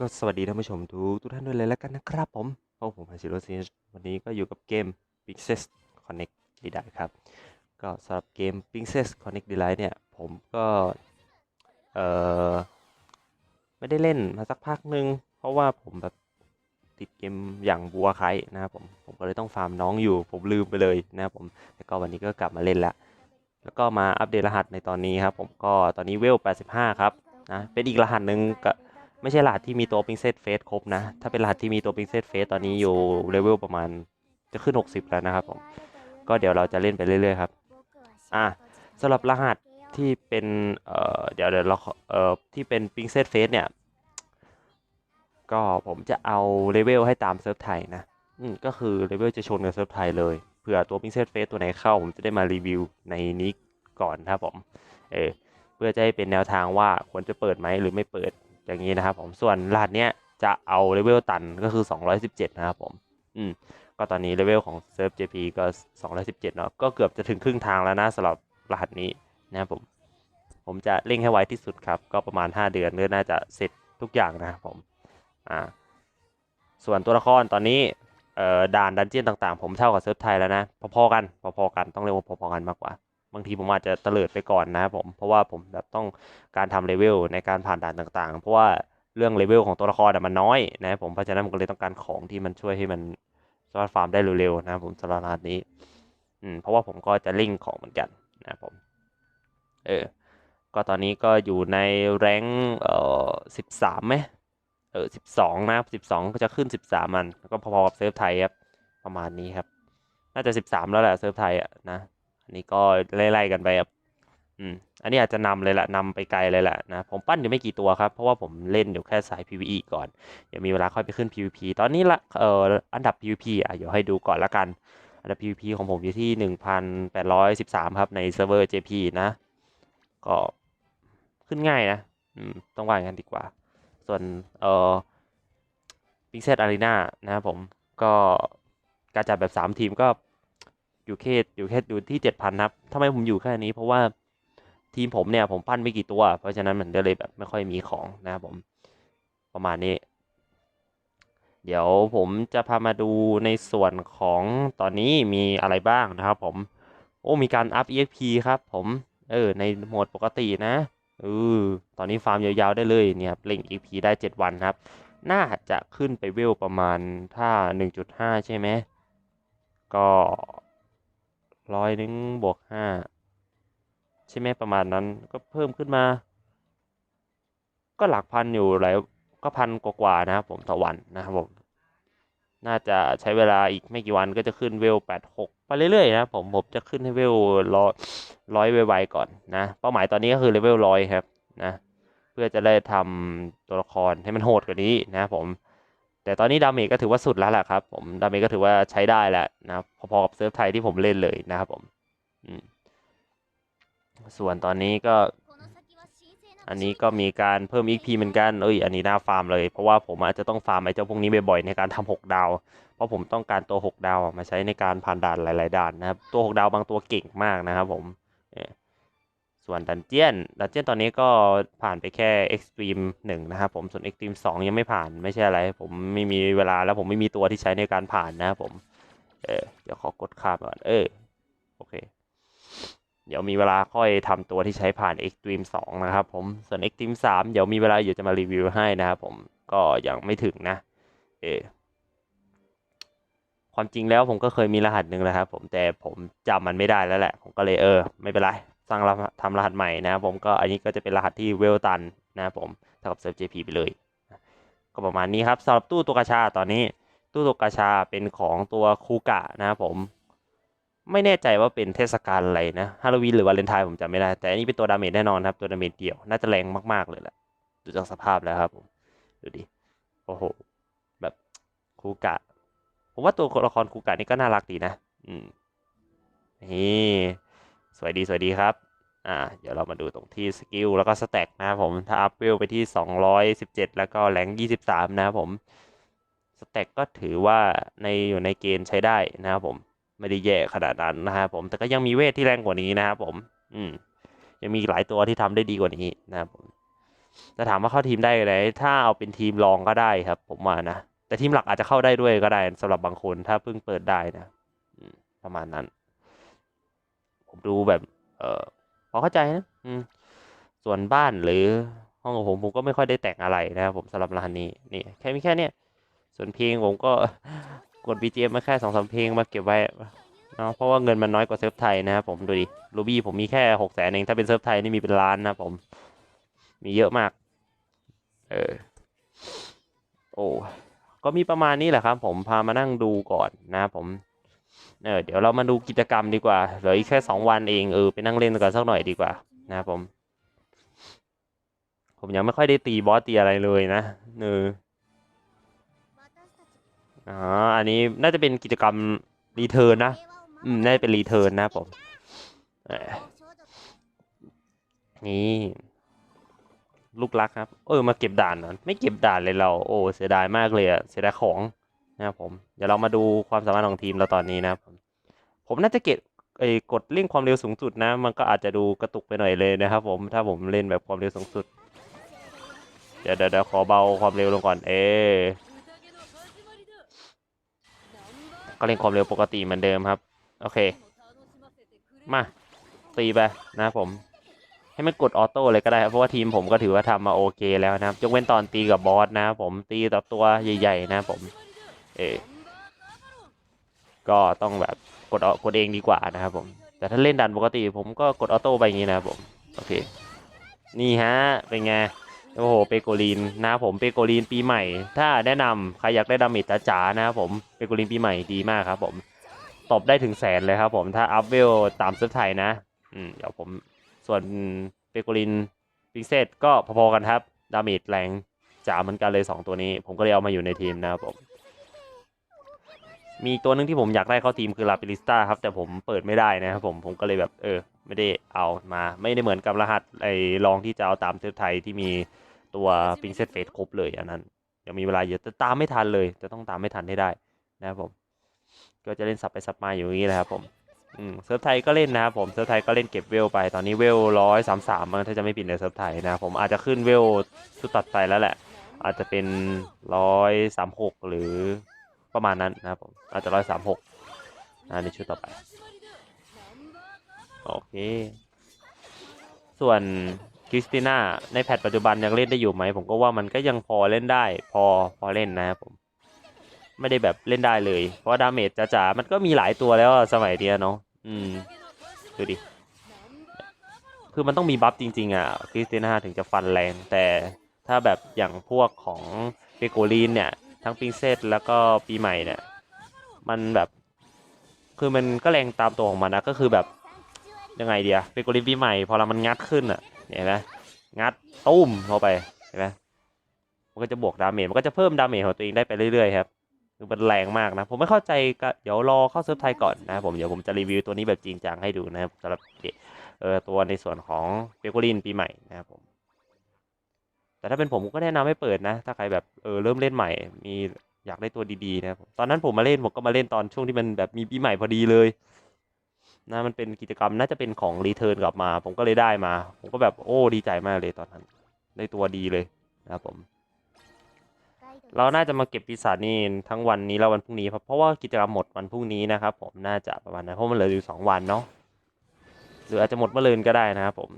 ก็สวัสดีท่านผู้ชมทุกทุกท่านด้วยเลยแล้วกันนะครับผมเพราะผมฮันชิโรซินวันนี้ก็อยู่กับเกม Princess Connect ดีได้ครับ ก็สำหรับเกม Princess Connect d e l i g h t เนี่ย ผมก็ เอ่อ ไม่ได้เล่นมาสักพักหนึ่งเพราะว่าผมแบบติดเกมอย่างบัวไคนะครับผม ผมก็เลยต้องฟาร์มน้องอยู่ ผมลืมไปเลยนะครับผมแต่ก็วันนี้ก็กลับมาเล่นล้วแล้วก็มาอัปเดตรหัสในตอนนี้ครับ ผมก็ตอนนี้เวล 85 ครับนะ เป็นอีกรหัสหนึ่งก็ ไม่ใช่รหัสที่มีตัว Princess Face ครบนะ ถ้าเป็นรหัสที่มีตัว Princess Face ตอนนี้อยู่เลเวลประมาณจะขึ้น 60 แล้วนะครับผม ก็เดี๋ยวเราจะเล่นไปเรื่อยๆครับ อะสำหรับรหัสที่เป็นเอ่อเดี๋ยวเดี๋ยวเราเอ่อที่เป็น Princess Face เนี่ย ก็ผมจะเอาเลเวลให้ตามเซิร์ฟไทยนะ อืมก็คือเลเวลจะชนกับเซิร์ฟไทยเลยเผื่อตัว Princess Face ตัวไหนเข้า ผมจะได้มารีวิวในนี้ก่อนนะครับผม เออเพื่อจะให้เป็นแนวทางว่าควรจะเปิดไหมหรือไม่เปิด อย่างนี้นะครับผมส่วนรหัสเนี้ยจะเอาเลเวลตันก็คือ 217 นะครับผมอืมก็ตอนนี้เลเวลของเซิร์ฟ JP ก็ 217 เนาะก็เกือบจะถึงครึ่งทางแล้วนะสำหรับรหัสนี้นะครับผมผมจะเร่งให้ไวที่สุดครับ ก็ประมาณ 5 เดือนก็น่าจะเสร็จทุกอย่างนะครับผมอ่าส่วนตัวละครตอนนี้เอ่อด่านดันเจี้ยนต่างๆ ผมเท่ากับเซิร์ฟไทยแล้วนะ พอๆกันพอๆกันต้องเรียกว่าพอๆกันมากกว่า บางทีผมอาจจะเตลิดไปก่อนนะครับผม เพราะว่าผมแบบต้องการทำเลเวลในการผ่านด่านต่าง ๆ เพราะว่าเรื่องเลเวลของตัวละครมันน้อยนะครับผมเพราะฉะนั้นผมก็เลยต้องการของที่มันช่วยให้มันสามารถฟาร์มได้เร็วๆนะครับผมสำหรับรหัสนี้อืมเพราะว่าผมก็จะลิงของเหมือนกันนะครับผมเออก็ตอนนี้ก็อยู่ในแรงเอ่อสิบสามไหมเออสิบสองนะครับสิบสองก็จะขึ้นสิบสามมันก็พอๆกับเซิร์ฟไทยครับประมาณนี้ครับ น่าจะสิบสามแล้วแหละเซิร์ฟไทยอะนะ อันนี้ก็ไล่ๆกันไปครับอืมอันนี้อาจจะนำเลยละนำไปไกลเลยละนะผมปั้นอยู่ไม่กี่ตัวครับ เพราะว่าผมเล่นอยู่แค่สาย PVE ก่อนเดี๋ยวมีเวลาค่อยไปขึ้น PVP ตอนนี้ละเอ่ออันดับ PVP อะเดี๋ยวให้ดูก่อนละกัน อันดับ PVP ของผมอยู่ที่ 1,813 ครับในเซิร์ฟเวอร์ JP นะ ก็ขึ้นง่ายนะอืมต้องว่างั้นดีกว่า ส่วนเอ่อ Princess Arena นะครับผมก็การจัดแบบ 3 ทีมก็ อยู่แค่อยู่แค่อยู่ที่7,000ครับทำไมผมอยู่แค่นี้ เพราะว่าทีมผมเนี่ยผมปั้นไม่กี่ตัว เพราะฉะนั้นมันก็เลยแบบไม่ค่อยมีของนะครับผมประมาณนี้ เดี๋ยวผมจะพามาดูในส่วนของตอนนี้มีอะไรบ้างนะครับผม โอ้มีการอัพ EXP ครับ ผมเออในโหมดปกตินะเออตอนนี้ฟาร์มยาวๆได้เลยเนี่ยเล่ง EXP ได้ 7 วันครับ น่าจะขึ้นไปเวลประมาณถ้า 1.5 ใช่ไหมก็ ร้อยหนึ่งบวกห้าใช่ไหมประมาณนั้นก็เพิ่มขึ้นมา ก็หลักพันอยู่หลายก็พันกว่าๆนะครับผมต่อวันนะครับผมน่าจะใช้เวลาอีกไม่กี่วันก็จะขึ้นเวลแปดหกไปเรื่อยๆนะผมผมจะขึ้นให้เวลร้อยร้อยไวๆก่อนนะ เป้าหมายตอนนี้ก็คือเลเวลร้อยครับนะ เพื่อจะได้ทำตัวละครให้มันโหดกว่านี้นะผม แต่ตอนนี้ดาเมจก็ถือว่าสุดแล้วแหละครับผมดาเมจก็ถือว่าใช้ได้แล้วนะครับพอๆกับเซิร์ฟไทยที่ผมเล่นเลยนะครับผมส่วนตอนนี้ก็ อันนี้ก็มีการเพิ่ม XP เหมือนกันเอ้ยอันนี้น่าฟาร์มเลย เพราะว่าผมอาจจะต้องฟาร์มไอ้เจ้าพวกนี้บ่อยๆในการทำ6ดาว เพราะผมต้องการตัว 6 ดาวมาใช้ในการผ่านด่านหลาย ๆ ด่านนะครับตัว 6 ดาวบางตัวเก่งมากนะครับผม ส่วนดันเจียน ดันเจียนตอนนี้ก็ผ่านไปแค่ Extreme 1 นะครับผม ส่วน Extreme 2 ยังไม่ผ่าน ไม่ใช่อะไร ผมไม่มีเวลาแล้วผมไม่มีตัวที่ใช้ในการผ่านนะครับผม เออ เดี๋ยวขอกดข้ามก่อน เออ โอเค เดี๋ยวมีเวลาค่อยทำตัวที่ใช้ผ่าน Extreme 2 นะครับผม ส่วน Extreme 3 เดี๋ยวมีเวลาอยู่จะมารีวิวให้นะครับผม ก็ยังไม่ถึงนะ เออความจริงแล้วผมก็เคยมีรหัสหนึ่งแล้วครับผม แต่ผมจำมันไม่ได้แล้วแหละ ผมก็เลยเออ ไม่เป็นไร สร้างรหัสทำรหัสใหม่นะครับผมก็อันนี้ก็จะเป็นรหัสที่เวลตันนะครับผมเท่ากับเซิร์ฟ JP ไปเลย ก็ประมาณนี้ครับสำหรับตู้ตัวกาชาตอนนี้ ตู้ตัวกาชาเป็นของตัวคูกะนะครับผม ไม่แน่ใจว่าเป็นเทศกาลอะไรนะฮาโลวีนหรือวาเลนไทน์ผมจำไม่ได้ แต่อันนี้เป็นตัวดาเมจแน่นอนครับตัวดาเมจเดี่ยวน่าจะแรงมากๆเลยแหละดูจากสภาพแล้วครับผมดูดิโอ้โหแบบคูกะผมว่าตัวละครคูกะนี่ก็น่ารักดีนะ อืมนี่ สวยดีสวยดีครับ อ่า เดี๋ยวเรามาดูตรงที่สกิลแล้วก็สแต็กนะครับผมถ้าอัพเวลไปที่ 217 แล้วก็แรง23 นะครับผมสแต็กก็ถือว่าในอยู่ในเกณฑ์ใช้ได้นะครับผมไม่ได้แย่ขนาดนั้นนะครับผมแต่ก็ยังมีเวทที่แรงกว่านี้นะครับผม อืมยังมีหลายตัวที่ทำได้ดีกว่านี้นะครับผมจะถามว่าเข้าทีมได้ไหมถ้าเอาเป็นทีมรองก็ได้ครับ ผมว่านะแต่ทีมหลักอาจจะเข้าได้ด้วยก็ได้สำหรับบางคนถ้าเพิ่งเปิดได้นะอืมประมาณนั้น ดูแบบ เออพอเข้าใจนะอืมส่วนบ้านหรือห้องของผมผมก็ไม่ค่อยได้แต่งอะไรนะครับผมสำหรับร้านนี้นี่แค่มีแค่เนี้ยส่วนเพลงผมก็กด BGM มาแค่สองสามเพลงมาเก็บไว้เนาะเพราะว่าเงินมันน้อยกว่าเซิร์ฟไทยนะครับผมดูดิรูบี้ผมมีแค่หกแสนเองถ้าเป็นเซิร์ฟไทยนี่มีเป็นล้านนะผมมีเยอะมาก เออ โอ้ก็มีประมาณนี้แหละครับ ผมพามานั่งดูก่อนนะครับผม เออเดี๋ยวเรามาดูกิจกรรมดีกว่าเหลืออีกแค่สองวันเองเออไปนั่งเล่นกันสักหน่อยดีกว่านะครับผม ผมยังไม่ค่อยได้ตีบอสตีอะไรเลยนะเอออ๋ออันนี้น่าจะเป็นกิจกรรมรีเทิร์นนะอืมน่าจะเป็นรีเทิร์นนะผมนี่ลูกรักครับ เออมาเก็บด่านเหรอไม่เก็บด่านเลยเรา โอ้เสียดายมากเลยอะเสียดายของ นะครับผมเดี๋ยวเรามาดูความสามารถของทีมเราตอนนี้นะครับผมผมน่าจะเก็บไอ้กดเร่งความเร็วสูงสุดนะ มันก็อาจจะดูกระตุกไปหน่อยเลยนะครับ ผมถ้าผมเล่นแบบความเร็วสูงสุด เดี๋ยวเดี๋ยวขอเบาความเร็วลงก่อน เออก็เล่นความเร็วปกติเหมือนเดิมครับ โอเค มาตีไปนะครับผม ให้มันกดออโต้เลยก็ได้ครับเพราะว่าทีมผมก็ถือว่าทำมาโอเคแล้วนะครับยกเว้นตอนตีกับบอสนะครับผมตีต่อตัวใหญ่ ๆ นะครับผม เออก็ต้องแบบกดเอกดเองดีกว่านะครับผม แต่ถ้าเล่นดันปกติ ผมก็กดออโต้ไปอย่างนี้นะครับผม โอเค นี่ฮะ เป็นไง โอ้โห เปโกลีนนะผม เปโกลีนปีใหม่ ถ้าแนะนำใครอยากได้ดาเมจจ๋าๆนะครับผม เปโกลีนปีใหม่ดีมากครับผม ตบได้ถึงแสนเลยครับผม ถ้าอัพเวลตามเซิร์ฟไทยนะ อืม เดี๋ยวผม ส่วนเปโกลินพิกเซตก็พอๆกันครับ ดาเมจแรงจ๋าเหมือนกันเลย 2 ตัวนี้ ผมก็เลยเอามาอยู่ในทีมนะครับผม มีตัวหนึงที่ผมอยากได้เข้าทีมคือลาปิลิสตาครับ แต่ผมเปิดไม่ได้นะครับผมผมก็เลยแบบเออ ไม่ได้เอามาไม่ได้เหมือนกับรหัสไอ้ลองที่จะเอาตามเซิร์ฟไทยที่มีตัวพิกเซตเฟสครบเลยอันนั้นยังมีเวลาเยอะแต่ตามไม่ทันเลย จะต้องตามไม่ทันให้ได้นะครับผม ก็จะเล่นสับไปสับมาอยู่อย่างนี้แหละครับผมอืมเซิร์ฟไทยก็เล่นนะครับผมเซิร์ฟไทยก็เล่นเก็บเวลไปตอนนี้เวลร้อยสามสามถ้าจะไม่ผิดในเซิร์ฟไทยนะครับผมอาจจะขึ้นเวลชุดตัดไปแล้วแหละ อาจจะเป็นร้อยสามหกหรือ ประมาณนั้นนะครับผมอาจจะร้อยสามหกนะในชุดต่อไป โอเค ส่วนคริสติน่าในแพทปัจจุบันยังเล่นได้อยู่ไหม ผมก็ว่ามันก็ยังพอเล่นได้ พอพอเล่นนะครับผม ไม่ได้แบบเล่นได้เลย เพราะว่าดาเมจจ๋าๆมันก็มีหลายตัวแล้วสมัยเนี้ยเนาะอืมดูดิคือมันต้องมีบัฟจริง ๆ อะคริสติน่าถึงจะฟันแรงแต่ถ้าแบบอย่างพวกของเปโกลีนเนี่ย ทั้งปิงเซตแล้วก็ปีใหม่เนี่ย มันแบบ คือมันก็แรงตามตัวของมันนะก็คือแบบยังไงเดียเปโกลีนปีใหม่ พอเรามันงัดขึ้นอะเห็นไหมงัดตุ้มเข้าไปเห็นไหมมันก็จะบวกดาเมจมันก็จะเพิ่มดาเมจของตัวเองได้ไปเรื่อยๆครับคือมันแรงมากนะ ผมไม่เข้าใจก็เดี๋ยวรอเข้าเซิร์ฟไทยก่อนนะครับผมเดี๋ยวผมจะรีวิวตัวนี้แบบจริงจังให้ดูนะครับสำหรับเออตัวในส่วนของเปโกลินปีใหม่นะครับผม แต่ถ้าเป็นผมก็แนะนำให้เปิดนะ ถ้าใครแบบเออเริ่มเล่นใหม่ มีอยากได้ตัวดีๆนะครับตอนนั้นผมมาเล่นผมก็มาเล่นตอนช่วงที่มันแบบมีปีใหม่พอดีเลยนะมันเป็นกิจกรรมน่าจะเป็นของรีเทิร์นกลับมา ผมก็เลยได้มา ผมก็แบบโอ้ดีใจมากเลยตอนนั้น ได้ตัวดีเลยนะครับผม เราน่าจะมาเก็บปีศาจนี่ทั้งวันนี้แล้ววันพรุ่งนี้ครับเพราะว่ากิจกรรมหมดวันพรุ่งนี้นะครับ ผมน่าจะประมาณนั้นเพราะมันเหลืออยู่สองวันเนาะหรืออาจจะหมดเมื่อเรืนก็ได้นะครับผม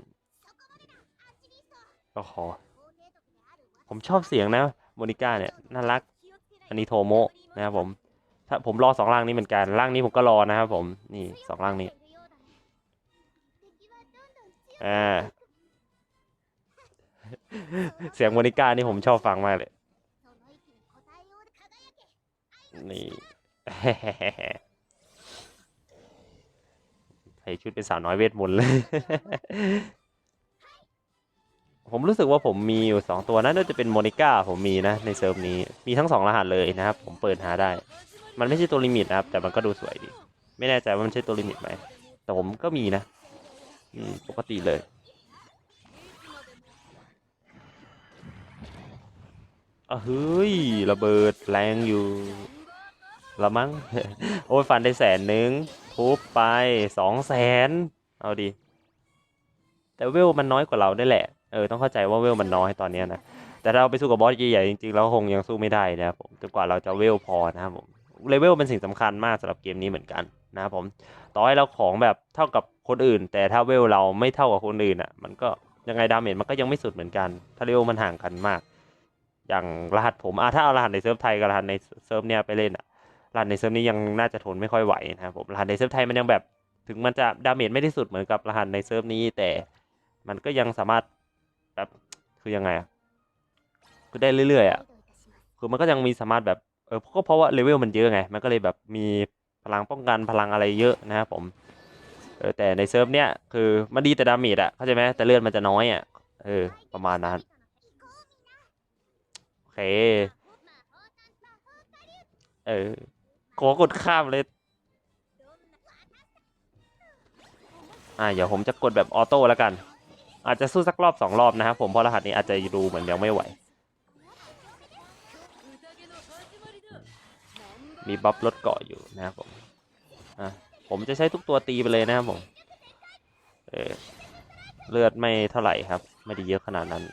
ก็ขอ ผมชอบเสียงนะโมนิก้าเนี่ยน่ารัก อันนี้โทโมะนะครับผม ถ้าผมรอสองร่างนี้เหมือนกันร่างนี้ผมก็รอนะครับผมนี่สองร่างนี้อ่าเสียงโมนิก้านี่ผมชอบฟังมากเลยนี่ใส่ชุดเป็นสาวน้อยเวทมนต์เลย ผมรู้สึกว่าผมมีอยู่สองตัวนะน่าจะเป็นโมนิก้าผมมีนะในเซิร์ฟนี้มีทั้งสองรหัสเลยนะครับ ผมเปิดหาได้ มันไม่ใช่ตัวลิมิตนะครับ แต่มันก็ดูสวยดี ไม่แน่ใจว่ามันใช่ตัวลิมิตไหมแต่ผมก็มีนะอืมปกติเลย อะเฮ้ยระเบิดแรงอยู่ละมั้งโอ้ยฟันได้แสนหนึ่งทุบไปสองแสนเอาดิแต่เวลมันน้อยกว่าเราได้แหละ เออต้องเข้าใจว่าเวลมันน้อยตอนนี้นะแต่ถ้าเราไปสู้กับบอสใหญ่ๆจริงๆเราคงยังสู้ไม่ได้นะครับผมจนกว่าเราจะเวลพอนะครับผมเลเวลเป็นสิ่งสำคัญมากสำหรับเกมนี้เหมือนกันนะครับผมต่อให้เราของแบบเท่ากับคนอื่น แต่ถ้าเวลเราไม่เท่ากับคนอื่นอะ มันก็ยังไงดาเมจมันก็ยังไม่สุดเหมือนกัน ถ้าเลเวลมันห่างกันมาก อย่างรหัสผมอะถ้าเอารหัสในเซิร์ฟไทยกับรหัสในเซิร์ฟเนี่ยไปเล่นอะรหัสในเซิร์ฟนี้ยังน่าจะทนไม่ค่อยไหวนะครับผมรหัสในเซิร์ฟไทยมันยังแบบ ถึงมันจะดาเมจไม่ได้สุดเหมือนกับรหัสในเซิร์ฟนี้แต่มันก็ยังสามารถ แบบคือยังไงอะคือได้เรื่อยๆอะคือมันก็ยังมีสามารถแบบเออก็เพราะว่าเลเวลมันเยอะไง มันก็เลยแบบมีพลังป้องกันพลังอะไรเยอะนะครับผมเออแต่ในเซิร์ฟเนี้ยคือมันดีแต่ดาเมจอะเข้าใจไหมแต่เลือดมันจะน้อยอะเออประมาณนั้นโอเคเออขอกดข้ามเลยอ่าเดี๋ยวผมจะกดแบบออโต้แล้วกัน อาจจะสู้สักรอบสองรอบนะครับผมเพราะรหัสนี้อาจจะดูเหมือนยังไม่ไหว มีบัฟลดเกาะอยู่นะครับผมอะผมจะใช้ทุกตัวตีไปเลยนะครับผมเออเลือดไม่เท่าไหร่ครับ ไม่ได้เยอะขนาดนั้น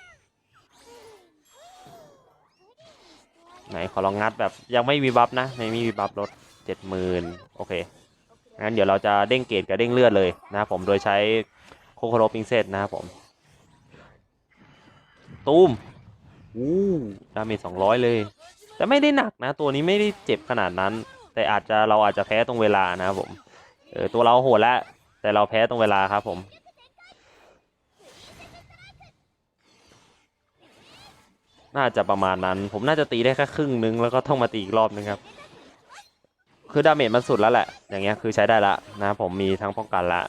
ไหนขอลองงัดแบบยังไม่มีบัฟนะไม่มีบัฟลดเจ็ดหมื่นโอเคงั้นเดี๋ยวเราจะเด้งเกรดกับเด้งเลือดเลยนะครับผมโดยใช้ โคโคโรปิงเซตนะครับผม ตูมอู้ดาเมจสองร้อยเลย แต่ไม่ได้หนักนะ ตัวนี้ไม่ได้เจ็บขนาดนั้น แต่อาจจะเราอาจจะแพ้ตรงเวลานะครับผมเออตัวเราโหดแล้วแต่เราแพ้ตรงเวลาครับผมน่าจะประมาณนั้น ผมน่าจะตีได้แค่ครึ่งนึง แล้วก็ต้องมาตีอีกรอบนึงครับ คือดาเมจมันสุดแล้วแหละ อย่างเงี้ยคือใช้ได้ละนะครับผมมีทั้งป้องกันละ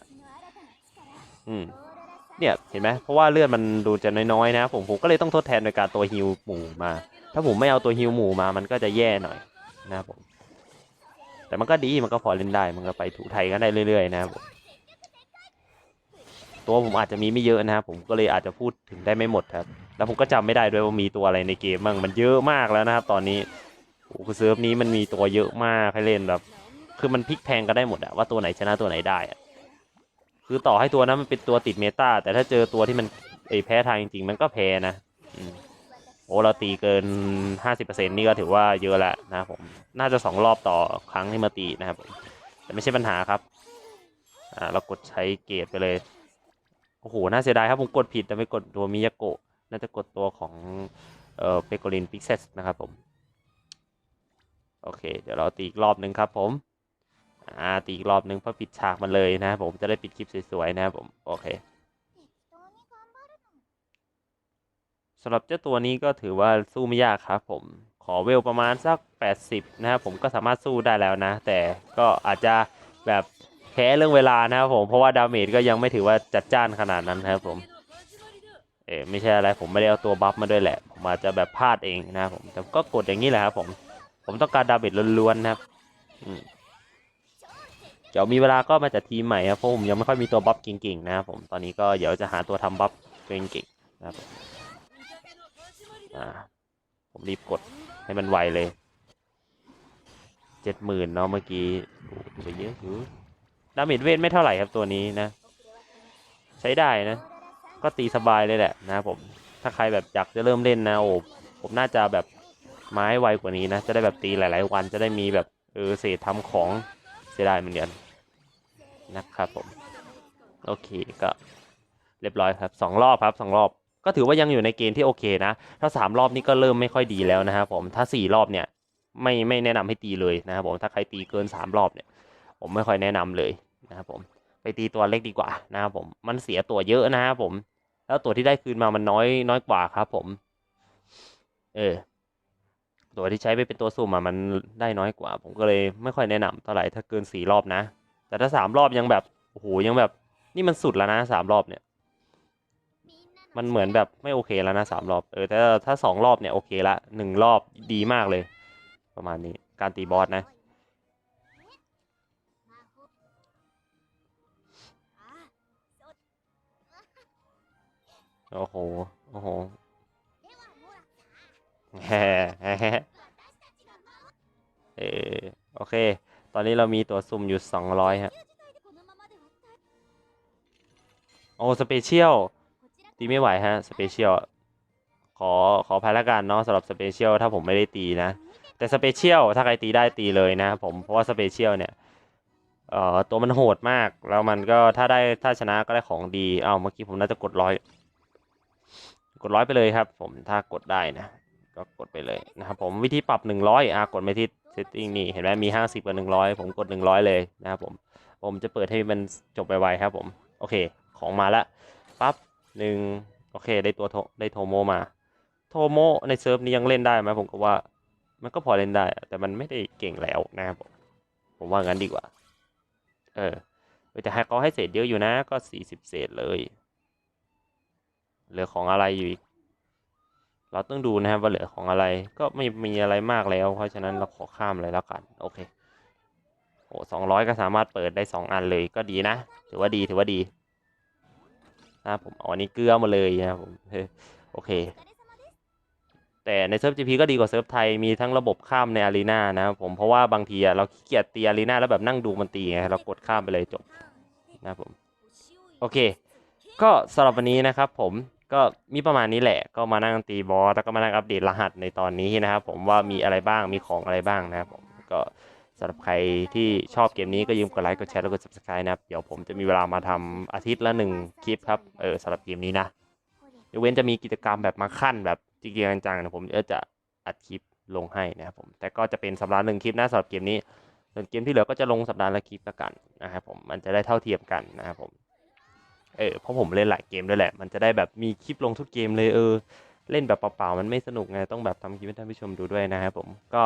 อืมเนี่ยเห็นไหมเพราะว่าเลือดมันดูจะน้อยๆนะครับผมผมก็เลยต้องทดแทนโดยการตัวฮิวหมู่มา ถ้าผมไม่เอาตัวฮิวหมู่มามันก็จะแย่หน่อยนะครับผม แต่มันก็ดีมันก็พอเล่นได้มันก็ไปถูไทยกันได้เรื่อยๆนะครับผมตัวผมอาจจะมีไม่เยอะนะครับผมก็เลยอาจจะพูดถึงได้ไม่หมดครับ แล้วผมก็จำไม่ได้ด้วยว่ามีตัวอะไรในเกมบ้างมันเยอะมากแล้วนะครับ ตอนนี้โอ้คือเซิร์ฟนี้มันมีตัวเยอะมากให้เล่นแบบ คือมันพลิกแพงกันได้หมดอะว่าตัวไหนชนะตัวไหนได้อะ คือต่อให้ตัวนั้นมันเป็นตัวติดเมตาแต่ถ้าเจอตัวที่มันเอแพ้ทางจริงๆ มันก็แพ้นะอโอ้เราตีเกินห้าสิบเปอร์เซ็นนี่ก็ถือว่าเยอะแล้วนะผม น่าจะสองรอบต่อครั้งที่มาตีนะครับผมแต่ไม่ใช่ปัญหาครับ อ่าเรากดใช้เกรดไปเลย โอ้โห น่าเสียดายครับผมกดผิดแต่ไม่กดตัวมิยาโกะ น่าจะกดตัวของเอ่อเปโกลินพิกเซสนะครับผม โอเค เดี๋ยวเราตีอีกรอบหนึ่งครับผม อ่าตีอีกรอบหนึ่งเพื่อปิดฉากมันเลยนะผมจะได้ปิดคลิปสวยๆนะครับผมโอเคสำหรับเจ้าตัวนี้ก็ถือว่าสู้ไม่ยากครับผมขอเวลประมาณสัก 80 นะครับผมก็สามารถสู้ได้แล้วนะ แต่ก็อาจจะแบบแพ้เรื่องเวลานะครับผมเพราะว่าดาเมจก็ยังไม่ถือว่าจัดจ้านขนาดนั้นนะครับผมเออไม่ใช่อะไรผมไม่ได้เอาตัวบัฟมาด้วยแหละ ผมอาจจะแบบพลาดเองนะครับผมแต่ก็กดอย่างนี้แหละครับผมผมต้องการดาเมจล้วนๆนะครับอืม ดี๋ยวมีเวลาก็มาจัดทีมใหม่ครับเพราะผมยังไม่ค่อยมีตัวบัฟเก่งๆนะครับผมตอนนี้ก็เดี๋ยวจะหาตัวทำบัฟเก่งๆนะครับผมอ่าผมรีบกดให้มันไวเลยเจ็ดหมื่นเนาะเมื่อกี้โอ้ถือว่าเยอะอยู่ดาเมจเวทไม่เท่าไหร่ครับตัวนี้นะ ใช้ได้นะ ก็ตีสบายเลยแหละนะผมถ้าใครแบบอยากจะเริ่มเล่นนะโอ้ผมน่าจะแบบไม้ไวกว่านี้นะ จะได้แบบตีหลาย ๆ วันจะได้มีแบบเออเศษทำของเสียดายเหมือนกัน นะครับผม โอเคก็เรียบร้อยครับสองรอบครับสองรอบ ก็ถือว่ายังอยู่ในเกณฑ์ที่โอเคนะ ถ้าสามรอบนี้ก็เริ่มไม่ค่อยดีแล้วนะครับผมถ้าสี่รอบเนี่ยไม่ไม่แนะนำให้ตีเลยนะครับผมถ้าใครตีเกินสามรอบเนี่ย ผมไม่ค่อยแนะนำเลยนะครับผมไปตีตัวเล็กดีกว่านะครับผมมันเสียตัวเยอะนะครับผม แล้วตัวที่ได้คืนมามันน้อยน้อยกว่าครับผม เออตัวที่ใช้ไปเป็นตัวสุ่มอะมันได้น้อยกว่า ผมก็เลยไม่ค่อยแนะนำเท่าไหร่ถ้าเกินสี่รอบนะ แต่ถ้าสามรอบยังแบบโอ้โหยังแบบ นี่มันสุดแล้วนะสามรอบเนี่ย มันเหมือนแบบไม่โอเคแล้วนะสามรอบเออแต่ถ้าสองรอบเนี่ยโอเคละหนึ่งรอบดีมากเลย ประมาณนี้การตีบอสนะโอ้โห โอ้โหแฮ่แฮ่เออโอเค อนนี้เรามีตัวซุ่มอยู่สองร้อยฮะ โอ้ สเปเชียล ตีไม่ไหวฮะ สเปเชียล ขอ ขออภัยละกันเนาะสำหรับสเปเชียล ถ้าผมไม่ได้ตีนะ แต่สเปเชียล ถ้าใครตีได้ตีเลยนะผม เพราะว่าสเปเชียลเนี่ย เอ่อ ตัวมันโหดมาก แล้วมันก็ถ้าได้ ถ้าชนะก็ได้ของดี เอ้าเมื่อกี้ผมน่าจะกดร้อย กดร้อยไปเลยครับ ผม ถ้ากดได้นะ ก็กดไปเลยนะครับผม วิธีปรับ 100อะกดไปที่ setting นี่เห็นไหมมี 50 กับ 100 ผมกด 100 เลยนะครับผม ผมจะเปิดให้มันจบไปไวๆครับผม โอเค ของมาล้วปั๊บหนึ่งโอเค ได้ตัวโทได้โทโมมา โทโมในเซิร์ฟนี้ยังเล่นได้ไหมผมก็ว่ามันก็พอเล่นได้ แต่มันไม่ได้เก่งแล้วนะครับผม ผมว่างั้นดีกว่า เออแต่ให้เขาให้เศษเยอะอยู่นะ ก็ 40 เศษเลย เหลือของอะไรอยู่อีก เราต้องดูนะครับว่าเหลือของอะไรก็ไม่มีอะไรมากแล้ว เพราะฉะนั้นเราขอข้ามเลยแล้วกันโอเคโอ้สองร้อยก็สามารถเปิดได้สองอันเลยก็ดีนะ ถือว่าดีถือว่าดีนะผมเอาอันนี้เกลือมาเลยนะผมโอเค แต่ในเซิร์ฟ GP ก็ดีกว่าเซิร์ฟไทยมีทั้งระบบข้ามในอารีนานะครับผมเพราะว่าบางทีเราขี้เกียจตีอารีนาแล้วแบบนั่งดูมันตีไงเรากดข้ามไปเลยจบนะผมโอเค ก็สำหรับวันนี้นะครับผม ก็มีประมาณนี้แหละ ก็มานั่งตีบอสแล้วก็มานั่งอัปเดตรหัสในตอนนี้นะครับผมว่ามีอะไรบ้างมีของอะไรบ้างนะครับผมก็สำหรับใครที่ชอบเกมนี้ก็อย่าลืมกดไลค์กดแชร์แล้วกด subscribe นะครับ เดี๋ยวผมจะมีเวลามาทำอาทิตย์ละหนึ่งคลิปครับ เออสำหรับเกมนี้นะยกเว้นจะมีกิจกรรมแบบมาขั้นแบบจริงๆจังๆนะผมก็จะอัดคลิปลงให้นะครับผม แต่ก็จะเป็นสัปดาห์หนึ่งคลิปนะสำหรับเกมนี้ ส่วนเกมที่เหลือก็จะลงสัปดาห์ละคลิปละกันนะครับผม มันจะได้เท่าเทียมกันนะครับผม เออเพราะผมเล่นหลายเกมด้วยแหละ มันจะได้แบบมีคลิปลงทุกเกมเลยเออ เล่นแบบเปล่าๆมันไม่สนุกไงต้องแบบทำคลิปให้ท่านผู้ชมดูด้วยนะครับผมก็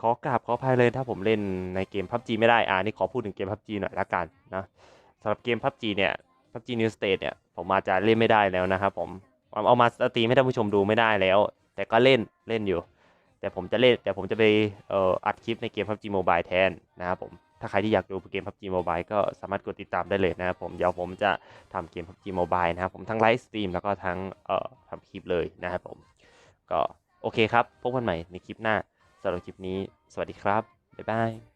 ขอกราบขออภัยเลยถ้าผมเล่นในเกม PUBG ไม่ได้อ่านี่ขอพูดถึงเกม PUBG หน่อยละกันนะสำหรับเกม PUBG เนี่ย PUBG New State เนี่ยผมอาจจะเล่นไม่ได้แล้วนะครับผมเอามาสตรีมให้ท่านผู้ชมดูไม่ได้แล้ว แต่ก็เล่นเล่นอยู่ แต่ผมจะเล่นแต่ผมจะไปเอ่ออัดคลิปในเกม PUBG Mobile แทนนะครับผม ถ้าใครที่อยากดูเกม PUBG Mobile ก็สามารถกดติดตามได้เลยนะครับผม เดี๋ยวผมจะทำเกม PUBG Mobile นะครับผมทั้งไลฟ์สตรีมแล้วก็ทั้งเอ่อทำคลิปเลยนะครับผม ก็โอเคครับ พบกันใหม่ในคลิปหน้าสำหรับคลิปนี้ สวัสดีครับ บ๊ายบาย